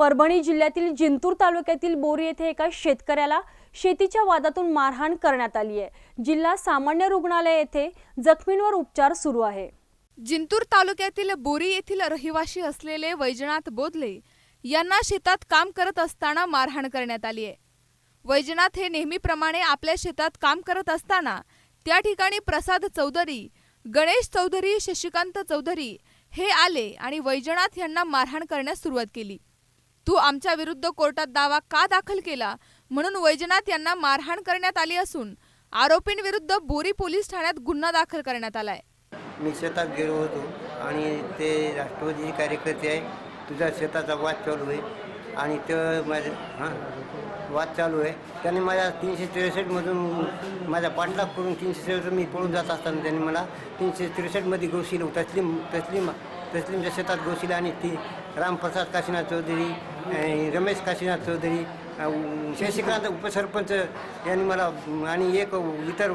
परभणी जिल्ह्यातील जिंतूर तालुक्यातील बोरी येथे एका शेतकऱ्याला शेतीच्या वादातून मारहाण करण्यात आली आहे. जिल्हा सामान्य रुग्णालय येथे जखमींवर उपचार सुरू आहे. जिंतूर तालुक्यातील बोरी येथील रहिवाशी असलेले वैजनाथ बोधले यांना शेतात काम करत असताना मारहाण करण्यात आली आहे. वैजनाथ हे नेहमीप्रमाणे आपल्या शेतात काम करत असताना त्या ठिकाणी प्रसाद चौधरी गणेश चौधरी शशिकांत चौधरी हे आले आणि वैजनाथ यांना मारहाण करण्यास सुरुवात केली. तू आमच्या विरुद्ध कोर्टात दावा का दाखल केला? म्हणून वैजनाथ यांना मारहाण करण्यात आली असून आरोपींविरुद्ध बोरी पोलीस ठाण्यात गुन्हा दाखल करण्यात आलाय. मी शेतात गेलो होतो आणि ते राष्ट्रवादीचे कार्यकर्ते आहे तुझ्या शेताचा वाद चालू आहे आणि ते माझे हां वाद चालू आहे. त्यांनी माझ्या तीनशे त्रेसष्टमधून माझा पाठलाग करून तीनशे त्रेसष्ट मी पळून जात असताना त्यांनी मला तीनशे त्रेसष्टमध्ये गोशील तस्लीम तस्लीम प्रेसिडेंटच्या शेतात गोशील आणि ती रामप्रसाद काशीनाथ चौधरी रमेश काशीनाथ चौधरी शशिकांत उपसरपंच यांनी मला आणि एक इतर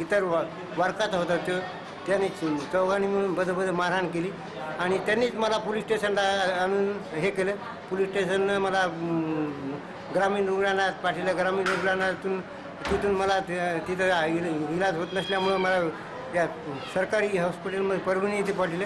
इतर वा- वारकाचा होता तो त्याने चौघांनी मिळून बद मारहाण केली. आणि त्यांनीच मला पोलीस स्टेशनला आणून हे केलं. पोलीस स्टेशननं मला ग्रामीण रुग्णालयात पाठवलं ग्रामीण रुग्णालयातून तिथून मला तिथं इलाज होत नसल्यामुळं मला त्या सरकारी हॉस्पिटलमध्ये परभणी इथे पाठवलं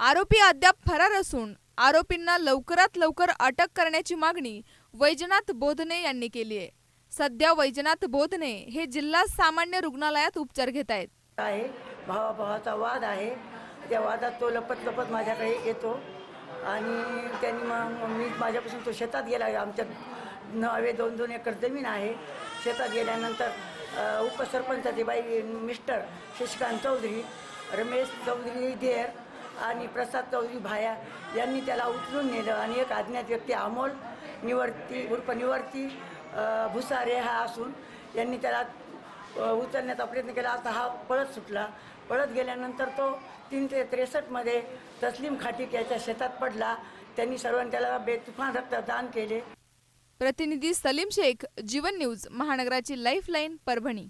आरोपी अद्याप फरार असून आरोपींना लवकरात लवकर अटक करण्याची मागणी वैजनाथ बोधने यांनी केली आहे. सध्या वैजनाथ बोधने हे जिल्हा सामान्य रुग्णालयात उपचार घेत आहेत. आहे भावाभावाचा वाद आहे. त्या वादात तो लपत लपत माझ्याकडे येतो. आणि त्यांनी मग मी माझ्यापासून तो शेतात गेला. आमच्या नवे दोन दोन एकर जमीन आहे. शेतात गेल्यानंतर अ, उपसरपंचाचे बाई मिस्टर शशिकांत चौधरी रमेश चौधरी देर आणि प्रसाद चौधरी भाया यांनी त्याला उचलून नेलं आणि एक अज्ञात व्यक्ती अमोल निवर्ती उर्फ निवर्ती भुसारे हा असून यांनी त्याला उचलण्याचा प्रयत्न केला. आता हा पळत सुटला. पळत गेल्यानंतर तो तीनशे त्रेसष्टमध्ये तस्लीम खाटीक याच्या शेतात पडला. त्यांनी सर्वांनी त्याला बेतुफान रक्तदान केले. प्रतिनिधी सलीम शेख जीवन न्यूज महानगराची लाईफलाईन परभणी.